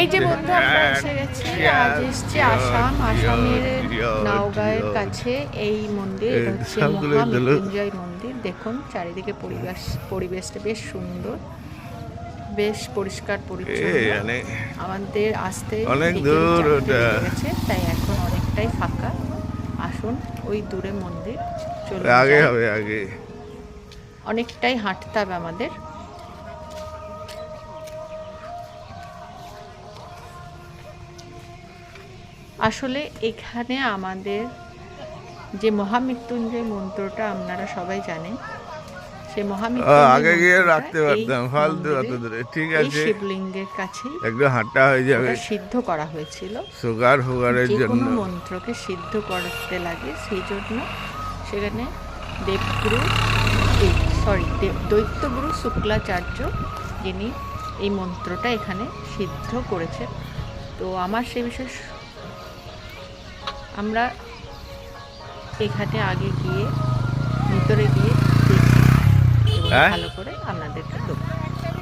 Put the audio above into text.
এই যে বন্ধু আমরা এসে গেছি আজ এসছি আসাম আসামের নাওগাঁয়ের কাছে এই মন্দির হচ্ছে মহামৃত্যুঞ্জয় মন্দির। দেখুন চারিদিকে পরিবেশ পরিবেশটা বেশ সুন্দর বেশ পরিষ্কার পরিচ্ছন্ন। আমাদের আসতে অনেক দূর গেছে, তাই এখন অনেকটাই ফাঁকা। আসুন ওই দূরে মন্দির চলুন আগে হবে আগে। অনেকটাই হাঁটতে হবে আমাদের। আসলে এখানে আমাদের যে মহামৃত্যুঞ্জয় মন্ত্রটা আপনারা সবাই জানেন সে মহামৃত্যুঞ্জয় আগে গিয়ে মন্ত্রটা রাখতে পারতাম, ফালতু অত দূরে। ঠিক আছে। শিবলিঙ্গের কাছেই একটু হাঁটা হয়ে যাবে সিদ্ধ করা হয়েছিল সুগার জন্য মন্ত্রকে সিদ্ধ করতে লাগে সেই জন্য সেখানে দেবগুরু সরি দৈত্যগুরু শুক্লাচার্য যিনি এই মন্ত্রটা এখানে সিদ্ধ করেছেন তো আমার সে বিষয়ে আমরা এখানে আগে গিয়ে ভিতরে গিয়ে দেখি হ্যাঁ? ভালো করে